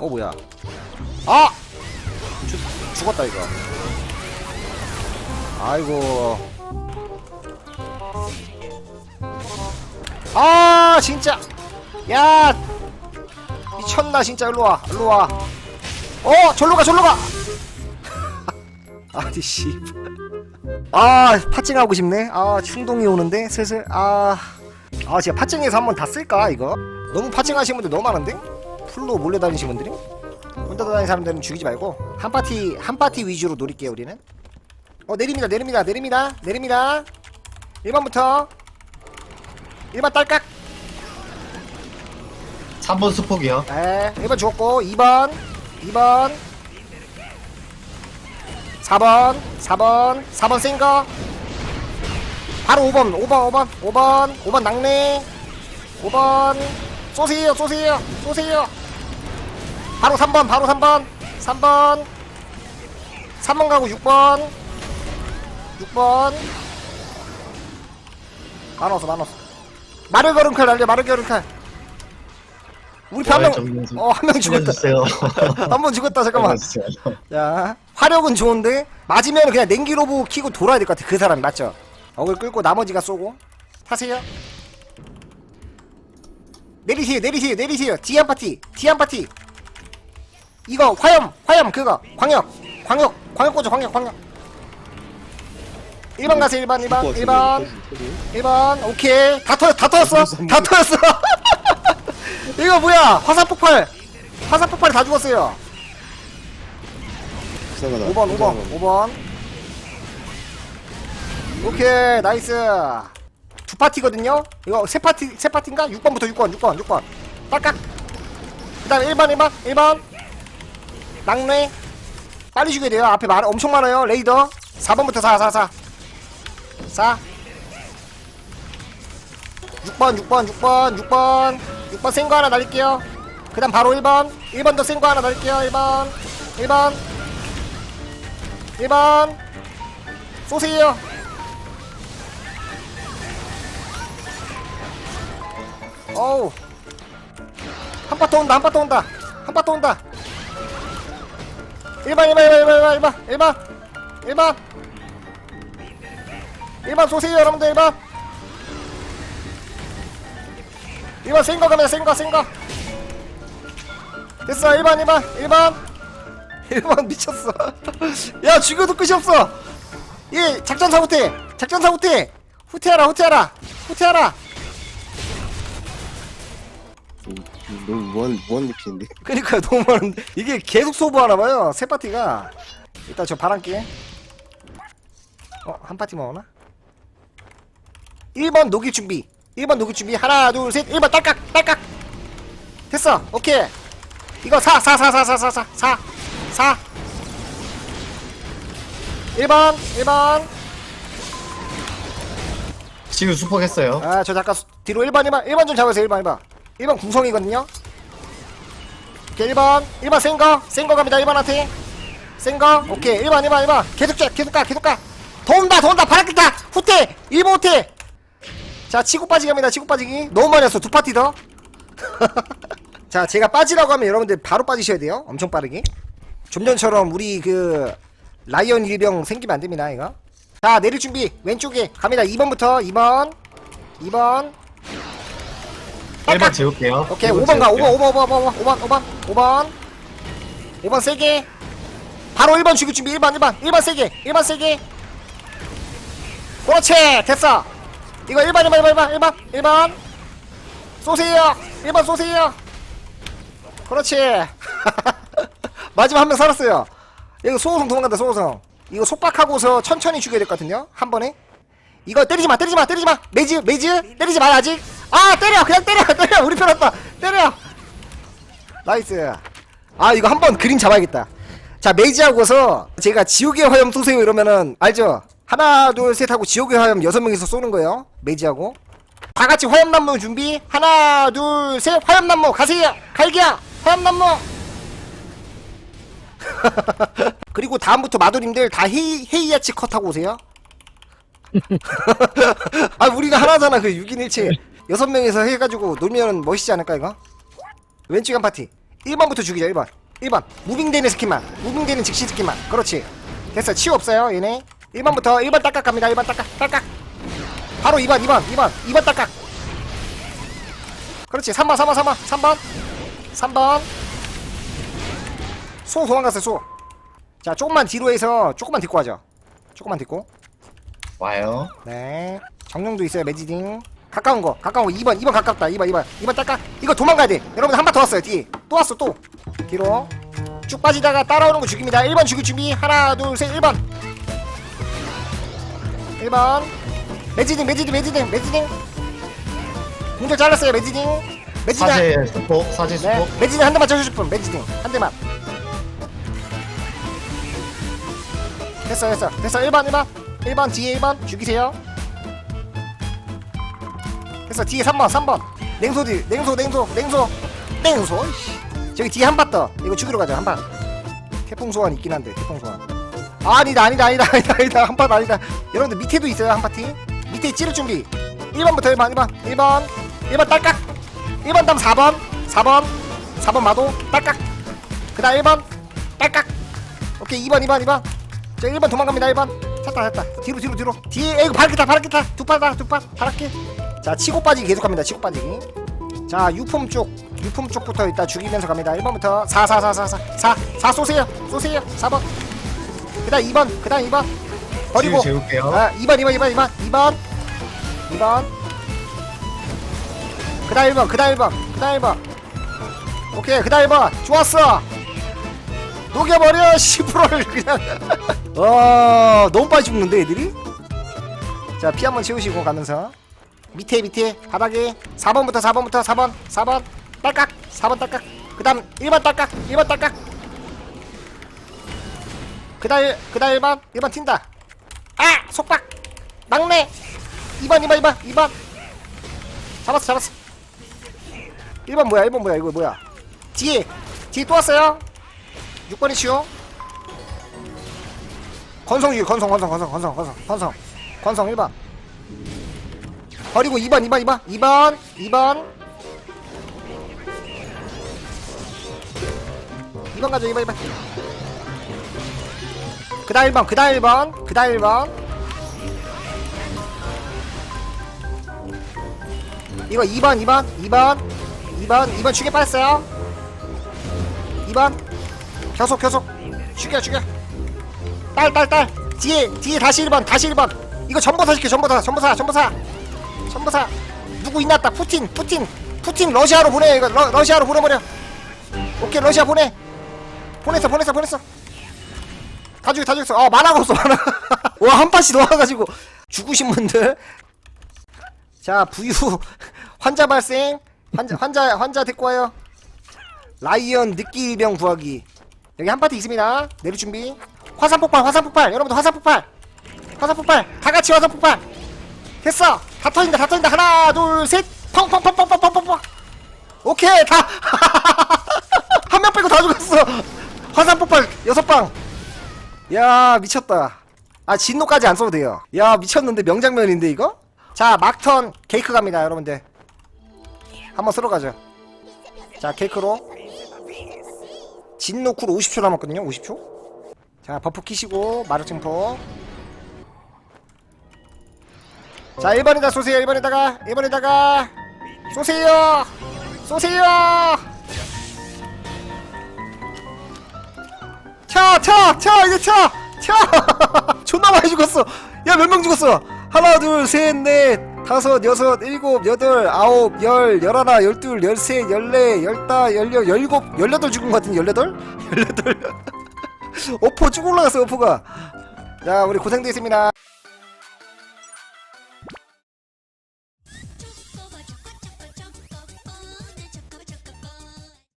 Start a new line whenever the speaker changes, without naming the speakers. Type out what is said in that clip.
어 뭐야? 아! 죽, 죽었다 이거. 아이고. 아 진짜! 야! 미쳤나 진짜. 일로와 일로와. 어 절로 가 절로 가! 아니 씨아 파칭하고 싶네. 아 충동이 오는데 슬슬. 아아 진짜 파칭해서 한번 다 쓸까 이거? 너무 파칭하시는 분들 너무 많은데 풀로 몰래 다니시는 분들이? 혼자 다니는 사람들은 죽이지 말고 한 파티 한 파티 위주로 노릴게요 우리는. 어 내립니다 내립니다 내립니다 내립니다. 1번부터. 1번 딸깍.
3번 수폭이요.
네 1번 죽었고 2번 2번. 4번 4번 4번 센거. 바로 5번 5번 5번 5번 5번 낙내 5번. 쏘세요 쏘세요 쏘세요 바로 3번 바로 3번. 3번. 3번 가고 6번. 6번. 많았어 많았어. 마르 걸음칼 날려 마르 걸음칼. 우리
네,
한명 어한명 죽었다.
살려주세요.
한번 죽었다 잠깐만. 자 화력은 좋은데 맞으면 그냥 냉기로브 키고 돌아야 될 것 같아 그 사람이 맞죠? 어글 끌고 나머지가 쏘고. 타세요. 내리세요 내리세요 내리세요. 디안 파티 디안 파티 이거 화염 화염 그거. 광역 광역 광역 꽂아 광역 광역. 1번 가세요 1번 1번 1번 1번 오케이. 다 터졌 다 터졌어? 다 터졌어? 이거 뭐야? 화산 폭발. 화산 폭발이 다 죽었어요. 5번 5번 5번. 오케이 나이스. 두 파티거든요? 이거 세 파티 세 파티인가? 6번부터 6번 6번 6번. 딱깍 그 다음에 1번 1번 1번 낙뢰. 빨리 죽여야 돼요. 앞에 말 엄청 많아요. 레이더. 4번부터 4 4 4 4 6번 6번 6번 6번. 6번 센 거 하나 날릴게요. 그 다음 바로 1번. 1번도 센거 하나 날릴게요. 1번. 1번. 1번. 쏘세요. 어우. 한파또 온다 한파또 온다. 한파또 온다 1번 1번 1번 1번 1번 1번 1번 1번 쏘세요 여러분들 1번 1번 센거 가면 센거 센거. 됐어 1번 1번 1번 1번 미쳤어. 야 죽여도 끝이 없어. 예 작전 사후퇴 작전 사후퇴. 후퇴하라 후퇴하라 후퇴하라
너무 무한 무한 리필인데?
그니까요 너무 많은데. 이게 계속 소부하나 봐요 세 파티가. 일단 저 바람게. 어한 파티만 오나? 1번 녹일 준비. 1번 녹일 준비. 하나 둘 셋. 1번 딸깍 딸깍. 됐어. 오케이. 이거 4 4 4 4 4 4 4 4 4 1번 1번.
지금 수폭했어요.
아저 잠깐 수- 뒤로 1번 1번. 1번 좀 잡으세요. 1번 1번 1번 궁성이거든요. 오케이 1번 1번 센 거. 센거 갑니다. 1번한테 센 거. 오케이 1번 1번 1번 계속 쫙 계속 가 계속 가더 온다 더 온다. 바람겠다. 후퇴. 1번 후퇴. 자 치고 빠지기 합니다. 치고 빠지기. 너무 많이 왔어. 두 파티 더. 자 제가 빠지라고 하면 여러분들 바로 빠지셔야 돼요. 엄청 빠르게. 좀 전처럼 우리 그 라이언 일병 생기면 안 됩니다 이거. 자 내릴 준비. 왼쪽에 갑니다. 2번부터. 2번. 2번
1번 재울게요.
오케이
1번
5번 가.
재울게요.
5번 5번 5번 5번 5번 5번 5번. 세게 바로 1번 죽일 준비. 1번 1번. 1번 세게 1번 세게 그렇지. 됐어. 이거 1번 1번 1번 1번 1번. 1번 쏘세요. 1번 쏘세요. 그렇지. 마지막 한 명 살았어요. 이거 소호성 도망간다 소호성. 이거 속박하고서 천천히 죽여야 될 것 같은데요? 한 번에? 이거 때리지 마, 때리지 마, 때리지 마. 매즈, 매즈, 때리지 마 아직. 아, 때려, 그냥 때려, 때려. 우리 편 왔다. 때려. 나이스. 아, 이거 한번 그림 잡아야겠다. 자, 매즈하고서 제가 지옥의 화염 쏘세요 이러면은 알죠? 하나, 둘, 셋 하고 지옥의 화염 여섯 명이서 쏘는 거예요. 매즈하고. 다 같이 화염난무 준비. 하나, 둘, 셋. 화염난무 가세요. 갈기야. 화염난무. 그리고 다음부터 마도님들 다 헤이, 헤이야치 컷하고 오세요. 아 우리가 하나잖아 그 6인 1체 여섯 명이서 해가지고 놀면 멋있지 않을까 이거? 왼쪽 한 파티. 1번부터 죽이자 1번 1번 무빙되는 스킬만. 무빙되는 즉시 스킬만. 그렇지. 됐어 치유 없어요 얘네. 1번부터 1번 딱깍 갑니다. 1번 딱깍 딱깍 바로 2번 2번 2번 2번 딱깍 그렇지. 3번 3번 3번. 3번. 3번. 소 도망갔어요 소자 조금만 뒤로 해서 조금만 딛고 하죠. 조금만 딛고.
와요.
네. 정령도 있어요 매지딩 가까운 거 가까운 거. 2번 2번 가깝다. 2번 2번. 2번 딱까 이거 도망가야 돼. 여러분 한 번 더 왔어요 뒤에. 또 왔어 또. 뒤로. 쭉 빠지다가 따라오는 거 죽입니다. 1번 죽일 준비. 하나 둘셋 1번. 1번. 매지딩 매지딩 매지딩 매지딩. 공절 잘랐어요 매지딩. 매지딩
사제 수폭, 사제
네.
수폭.
매지딩 한 대만 쳐주실 분 매지딩. 한 대만. 됐어 됐어. 됐어 1번 1번. 1번 뒤에 1번. 죽이세요 됐어 뒤에 3번 3번. 냉소 뒤 냉소 냉소 냉소. 냉소. 저기 뒤에 한번 더. 이거 죽이러 가자 한번. 태풍 소환 있긴 한데 태풍 소환. 아, 아니다 아니다 아니다 아니다 아니다. 한판 아니다. 여러분들 밑에도 있어요 한 파티? 밑에 찌를 준비. 1번부터 1번 1번. 1번 1번 딸깍. 1번 다음 4번 4번 4번 마도 딸깍. 그 다음 1번 딸깍. 오케이 2번 2번 2번. 저 1번 도망갑니다 1번. 찼다 찼다. 뒤로 뒤로 뒤로. 뒤에 에이구 바라겠다 바라겠다. 두파다 두파 바랄게 자 치고 빠지기 계속합니다. 치고 빠지기. 자 유품 쪽 유품 쪽부터 일단 죽이면서 갑니다. 1번부터 4 4 4 4 4 4 4 쏘세요. 쏘세요. 4번. 그 다음 2번 그 다음 2번. 버리고.
재울게요.
아 2번 2번 2번 2번 2번. 2번. 그 다음 1번 그 다음 1번 그 다음 1번. 오케이 그 다음 1번. 좋았어. 녹여버려 10%를 그냥. 와 너무 빨리 죽는데 애들이? 자 피 한번 채우시고 가면서 밑에 밑에 바닥에. 4번부터 4번부터 4번 4번. 딸깍 4번 딸깍. 그 다음 1번 딸깍 1번 딸깍. 그 다음 그 다음 1번 1번 튄다. 아 속박. 막내. 2번 2번 2번 2번. 잡았어 잡았어. 1번 뭐야 1번 뭐야 이거 뭐야? 뒤에 뒤에 또 왔어요. 6번이 치요 건성 유 건성 건성 건성 건성 건성 건성. 건성 1번 버리고 2번 2번 2번 2번 2번. 2번 가죠 2번 2번. 그 다음 1번 그 다음 1번 그 다음 1번. 이거 2번 2번 2번 2번 2번 죽여 빠졌어요. 2번. 계속 계속. 죽여 죽여 딸 딸 딸. 뒤에 뒤에 다시 1번 다시 1번. 이거 전보사 시켜 전보사 전보사 전보사 전보사 누구 있났다 푸틴 푸틴 푸틴 러시아로 보내. 이거 러, 러시아로 보내버려. 오케이 러시아 보내. 보냈어 보냈어 보냈어. 다 죽여 다 죽였어. 어 만화가 없어 만화. 와한 판씩 놓아가지고. 죽으신 분들. 자 부유 환자 발생. 환자 환자 환자 데리고 와요. 라이언 느끼병 구하기. 여기 한 파티 있습니다. 내릴 준비. 화산 폭발 화산 폭발. 여러분들 화산 폭발. 화산 폭발. 다 같이 화산 폭발 됐어. 다 터진다 다 터진다. 하나 둘셋. 펑펑펑펑펑펑펑. 오케이 다. 한 명 빼고 다 죽었어. 화산 폭발 여섯 방야 미쳤다. 아 진노까지 안 써도 돼요. 야 미쳤는데 명장면인데 이거? 자 막턴 케이크 갑니다 여러분들. 한번 쓸어가죠. 자 케이크로. 진노 쿨 50초 남았거든요 50초. 자 버프 키시고 마르층포 자 1번에다 쏘세요 1번에다가. 1번에다가. 쏘세요. 쏘세요. 튀튀튀 이제 튀튀 존나 많이 죽었어. 야 몇 명 죽었어? 하나 둘셋넷 다섯 여섯 일곱 여덟 아홉 열 열하나 열둘 열셋 열네 열다 열여 열일곱 열여덟 죽은 것 같은데 열여덟? 열여덟? 오포 쭉 올라갔어 오포가. 자 우리 고생되셨습니다